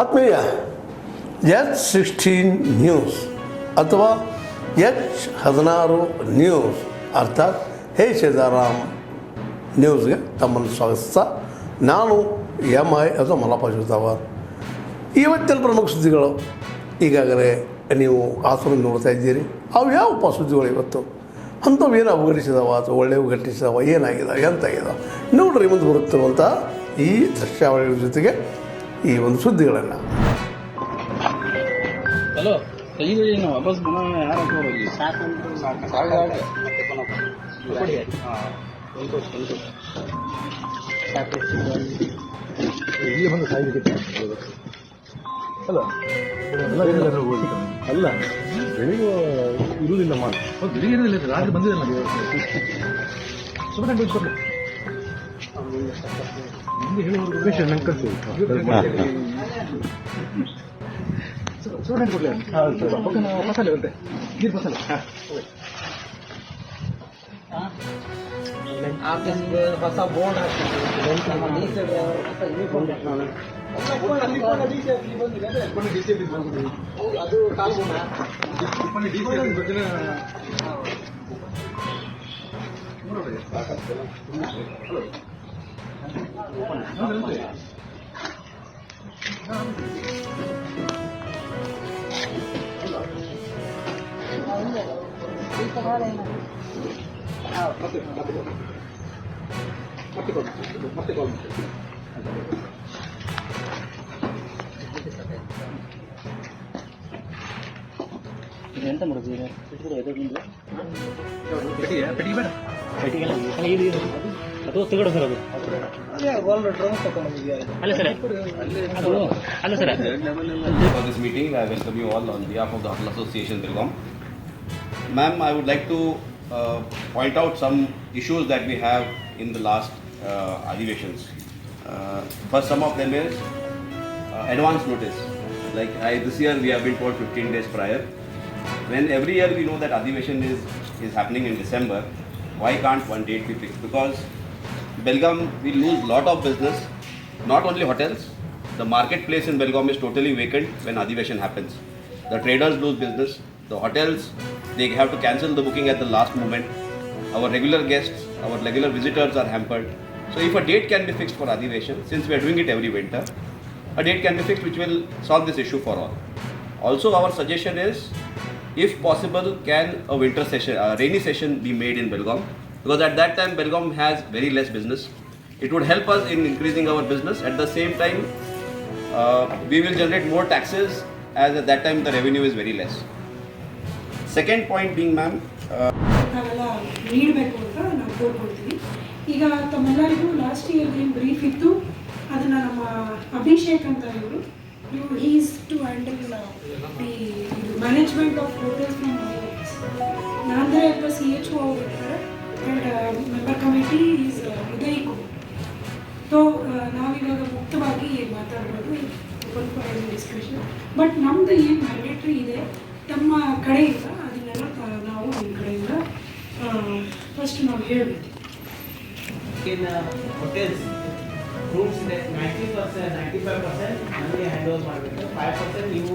ಆತ್ಮೀಯ, H sixteen news ಅಥವಾ H ಹದಿನಾರು ನ್ಯೂಸ್ ಅರ್ಥಾತ್ ಹೇ ಸೀತಾರಾಮ್ ನ್ಯೂಸ್ಗೆ ತಮ್ಮನ್ನು ಸ್ವಾಗತಿಸ್ತಾ ನಾನು ಎಂ ಐ ಅಥವಾ ಮಲ್ಲಪ್ಪ ಶಿವತಾವರ್. ಇವತ್ತಿನ ಪ್ರಮುಖ ಸುದ್ದಿಗಳು, ಈಗಾಗಲೇ ನೀವು ಆಸನ ನೋಡ್ತಾ ಇದ್ದೀರಿ. ಅವು ಯಾವಪ್ಪ ಸುದ್ದಿಗಳು ಇವತ್ತು? ಅಂಥವು ಏನು ಅವಘಟಿಸಿದವ ಅಥವಾ ಒಳ್ಳೆಯವು ಘಟಿಸಿದವ ಏನಾಗಿದೆ, ಎಂತಾಗಿದೆ? ನೋಡ್ರಿ ಮುಂದೆ ಬರುತ್ತಿರುವಂಥ ಈ ದೃಶ್ಯಾವಳಿಗಳ ಜೊತೆಗೆ ಈ ಒಂದು ಸುದ್ದಿಗಳನ್ನು. ಹಲೋ ಇಲ್ಲಿ ಅಲ್ಲ ಅಲ್ಲ ಬೆಳಿಗ್ಗೆ ಇರುವುದಿಲ್ಲ ಮಾಡ ಬೆಳಿಗ್ಗೆ ರಾತ್ರಿ ಬಂದಿಲ್ಲ ಸುಮ್ಮನೆ ಬರ್ಲಿ ನಿಮ್ಗೆ ಹೇಳುವವರೆಗೂ ಬೇಷ ನಂಗೆ ಕಳ್ಸಿ ಅದು ಎಂತ ಮಾಡೋದು ಈಗ ಪೆಟ್ಟಿಗೆ ಬೇಡ. ಅದು ತಗೊಳ್ಳೋ ಸರ್ ಅದು. ಅಲ್ಲ ಸರ್ ಅದು ಅಲ್ಲ sir for this meeting. I welcome you all on behalf of the Hotel Association Belgaum. Ma'am, I would like to uh, point out some issues that we have in the last uh, adhivations. Uh, first, some of them is uh, advance notice. Like I, this year, we have been told 15 days prior. When every year we know that adhivation is is happening in December, why can't one date be fixed? Because Belgaum will lose lot of business, not only hotels. The marketplace in Belgaum is totally vacant when Adivation happens. The traders lose business. The hotels, they have to cancel the booking at the last moment. Our regular guests, our regular visitors are hampered. So if a date can be fixed for Adivation, since we are doing it every winter, a date can be fixed which will solve this issue for all. Also, our suggestion is, if possible, can a winter session, a rainy session be made in Belgaum? Because at that time, Belgaum has very less business. It would help us in increasing our business. At the same time, uh, we will generate more taxes as at that time the revenue is very less. Second point being, ma'am, uh, ನಾವೆಲ್ಲ ನೀಡಬೇಕು ಅಂತ ನಾವು ಕೋರ್ಕೊಳ್ತೀವಿ ಈಗ ತಮ್ಮೆಲ್ಲರಿಗೂ last year ಏನು brief ಇತ್ತು ಅದನ್ನು ನಮ್ಮ ಅಭಿಷೇಕ್ ಅಂತ ಇವರು ಇವರು is to handle the management of hotels ನಾಂದ್ರೆ C H O and member committee is Uday Kumar so ನಾವಿವಾಗ ಮುಕ್ತವಾಗಿ ಮಾತಾಡ್ಬೋದು ಓಪನ್ ಫಾರ್ ಡಿಸ್ಕಷನ್ ಬಟ್ ನಮ್ಮದು ಏನು ಮ್ಯಾಂಡೇಟ್ರಿ ಇದೆ ತಮ್ಮ ಕಡೆಯಿಂದ ಅದನ್ನೆಲ್ಲ ನಾವು ನಿಮ್ಮ ಕಡೆಯಿಂದ ಫಸ್ಟ್ ನಾವು ಹೇಳಬೇಕು. In uh, ರೂಮ್ಸ್ ಇದೆ ninety percent ninety five percent hand over ಮಾಡಬೇಕು. ಫೈವ್ ಪರ್ಸೆಂಟ್ ನೀವು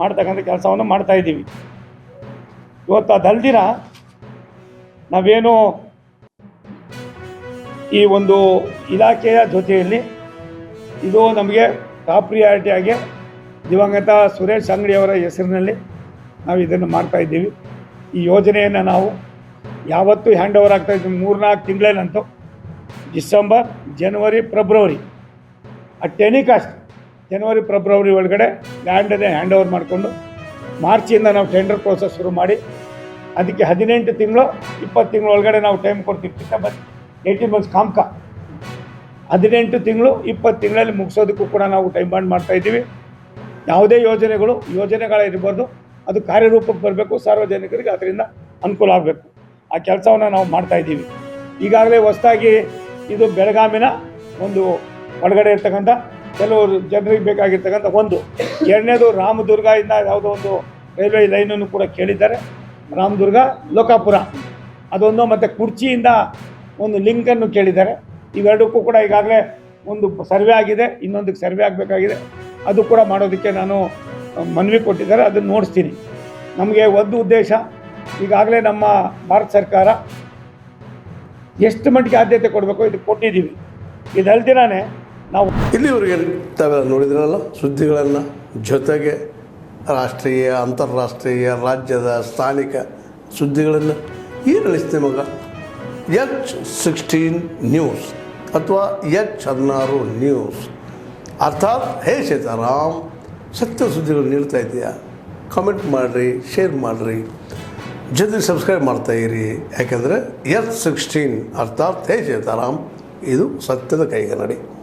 ಮಾಡ್ತಕ್ಕಂಥ ಕೆಲಸವನ್ನು ಮಾಡ್ತಾ ಇದ್ದೀವಿ. ಇವತ್ತು ಅದಲ್ದಿರ ನಾವೇನು ಈ ಒಂದು ಇಲಾಖೆಯ ಜೊತೆಯಲ್ಲಿ ಇದು ನಮಗೆ ಟಾಪ್ ಪ್ರಿಯಾರಿಟಿಯಾಗಿ ದಿವಂಗತ ಸುರೇಶ್ ಅಂಗಡಿಯವರ ಹೆಸರಿನಲ್ಲಿ ನಾವು ಇದನ್ನು ಮಾಡ್ತಾ ಇದ್ದೀವಿ. ಈ ಯೋಜನೆಯನ್ನು ನಾವು ಯಾವತ್ತೂ ಹ್ಯಾಂಡ್ ಓವರ್ ಆಗ್ತಾ ಇದ್ದೀವಿ. ಮೂರ್ನಾಲ್ಕು ತಿಂಗಳೇನಂತೂ December, January, February. At any January February ಒಳಗಡೆ ಲ್ಯಾಂಡನ್ನೇ ಹ್ಯಾಂಡ್ ಓವರ್ ಮಾಡಿಕೊಂಡು ಮಾರ್ಚಿಂದ ನಾವು ಟೆಂಡರ್ ಪ್ರೋಸೆಸ್ ಶುರು ಮಾಡಿ ಅದಕ್ಕೆ ಹದಿನೆಂಟು ತಿಂಗಳು, ಇಪ್ಪತ್ತು ತಿಂಗಳು ಒಳಗಡೆ ನಾವು ಟೈಮ್ ಕೊಡ್ತೀವಿ ಬಟ್ ಏಯ್ಟೀನ್ ಮಂತ್ಸ್ ಕಾಮ್ಕ. ಹದಿನೆಂಟು ತಿಂಗಳು, ಇಪ್ಪತ್ತು ತಿಂಗಳಲ್ಲಿ ಮುಗಿಸೋದಕ್ಕೂ ಕೂಡ ನಾವು ಟೈಮ್ ಬಾಂಡ್ ಮಾಡ್ತಾ ಇದ್ದೀವಿ. ಯಾವುದೇ ಯೋಜನೆಗಳು ಯೋಜನೆಗಳಿರ್ಬೋದು ಅದು ಕಾರ್ಯರೂಪಕ್ಕೆ ಬರಬೇಕು, ಸಾರ್ವಜನಿಕರಿಗೆ ಅದರಿಂದ ಅನುಕೂಲ ಆಗಬೇಕು. ಆ ಕೆಲಸವನ್ನು ನಾವು ಮಾಡ್ತಾ ಇದ್ದೀವಿ. ಈಗಾಗಲೇ ಹೊಸದಾಗಿ ಇದು ಬೆಳಗಾಮಿನ ಒಂದು ಒಳಗಡೆ ಇರ್ತಕ್ಕಂಥ ಕೆಲವರು ಜನರಿಗೆ ಬೇಕಾಗಿರ್ತಕ್ಕಂಥ ಒಂದು. ಎರಡನೇದು ರಾಮದುರ್ಗದಿಂದ ಯಾವುದೋ ಒಂದು ರೈಲ್ವೆ ಲೈನನ್ನು ಕೂಡ ಕೇಳಿದ್ದಾರೆ. ರಾಮದುರ್ಗ, ಲೋಕಾಪುರ. ಅದೊಂದು ಮತ್ತು ಕುರ್ಚಿಯಿಂದ ಒಂದು ಲಿಂಕನ್ನು ಕೇಳಿದ್ದಾರೆ. ಇವೆರಡಕ್ಕೂ ಕೂಡ ಈಗಾಗಲೇ ಒಂದು ಸರ್ವೆ ಆಗಿದೆ. ಇನ್ನೊಂದಕ್ಕೆ ಸರ್ವೆ ಆಗಬೇಕಾಗಿದೆ. ಅದು ಕೂಡ ಮಾಡೋದಕ್ಕೆ ನಾನು ಮನವಿ ಕೊಟ್ಟಿದ್ದಾರೆ. ಅದನ್ನು ನೋಡಿಸ್ತೀನಿ. ನಮಗೆ ಒಂದು ಉದ್ದೇಶ, ಈಗಾಗಲೇ ನಮ್ಮ ಭಾರತ ಸರ್ಕಾರ ಎಷ್ಟು ಮಟ್ಟಿಗೆ ಆದ್ಯತೆ ಕೊಡಬೇಕು ಇದು ಕೊಟ್ಟಿದ್ದೀವಿ. ಇದಲ್ದಿರಾನೆ ನಾವು ಇಲ್ಲಿವರೆಗೆ ತಾವೆಲ್ಲ ನೋಡಿದ್ರಲ್ಲ ಸುದ್ದಿಗಳನ್ನು ಜೊತೆಗೆ ರಾಷ್ಟ್ರೀಯ, ಅಂತಾರಾಷ್ಟ್ರೀಯ, ರಾಜ್ಯದ ಸ್ಥಾನಿಕ ಸುದ್ದಿಗಳನ್ನು ಈ ನಡೆಸ್ತೆ ಮಗ. ಎಚ್ ಸಿಕ್ಸ್ಟೀನ್ ನ್ಯೂಸ್ ಅಥವಾ ಎಚ್ ಹದಿನಾರು ನ್ಯೂಸ್. ಅರ್ಥಾತ್, ಹೇ ಸೀತಾರಾಮ್, ಸತ್ಯ ಸುದ್ದಿಗಳು ನೀಡ್ತಾ ಇದೆಯಾ? ಕಮೆಂಟ್ ಮಾಡಿರಿ ಶೇರ್ ಮಾಡಿರಿ. ಜೊತೆಗೆ ಸಬ್ಸ್ಕ್ರೈಬ್ ಮಾಡ್ತಾ ಇರಿ. ಯಾಕೆಂದರೆ ಎಚ್ ಸಿಕ್ಸ್ಟೀನ್, ಅರ್ಥಾತ್, ಹೇ ಸೀತಾರಾಮ್, ಇದು ಸತ್ಯದ ಕೈಗನ್ನಡಿ